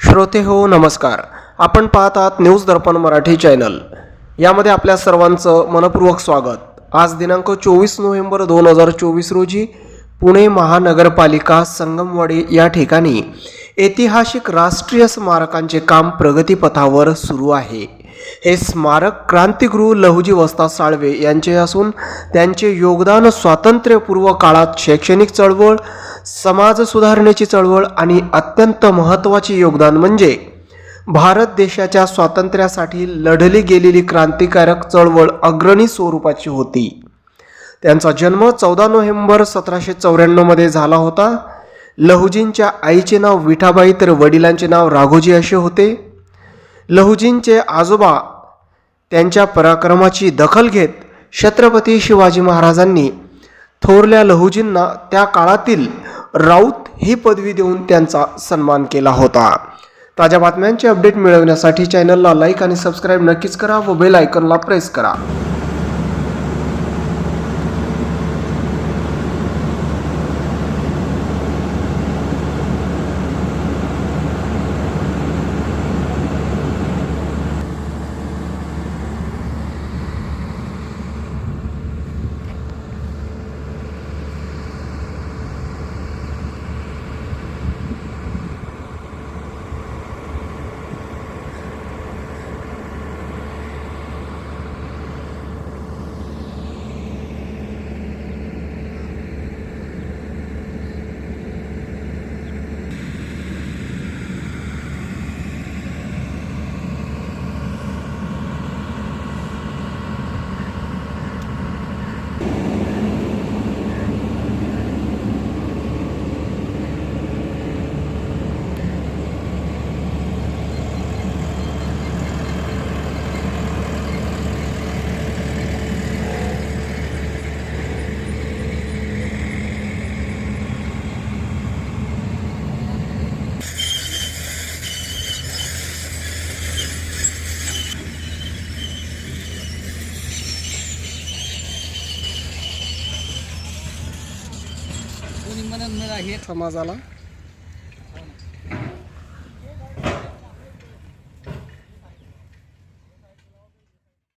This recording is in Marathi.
श्रोते हो नमस्कार. आपण पाहत आहात न्यूज दर्पण मराठी चॅनल. यामध्ये आपल्या सर्वांचं मनपूर्वक स्वागत. आज दिनांक चोवीस नोव्हेंबर दोन हजार चोवीस रोजी पुणे महानगरपालिका संगमवाडी या ठिकाणी ऐतिहासिक राष्ट्रीय स्मारकांचे काम प्रगतीपथावर सुरू आहे. हे स्मारक क्रांतिगृह लहुजी वस्ता साळवे यांचे असून त्यांचे योगदान स्वातंत्र्यपूर्व काळात शैक्षणिक चळवळ समाज सुधारणेची चळवळ आणि अत्यंत महत्त्वाचे योगदान म्हणजे भारत देशाच्या स्वातंत्र्यासाठी लढली गेलेली क्रांतिकारक चळवळ अग्रणी स्वरूपाची होती. त्यांचा जन्म चौदा नोव्हेंबर सतराशे चौऱ्याण्णवमध्ये झाला होता. लहुजींच्या आईचे नाव विठाबाई तर वडिलांचे नाव राघोजी असे होते. लहुजींचे आजोबा त्यांच्या पराक्रमाची दखल घेत छत्रपती शिवाजी महाराजांनी थोरल्या लहुजींना त्या काळातील राऊत ही पदवी देऊन त्यांचा सन्मान केला होता. ताज्या बातम्यांचे अपडेट मिळवण्यासाठी चॅनलला लाईक आणि सबस्क्राईब नक्कीच करा व बेल आयकॉनला प्रेस करा. समाजाला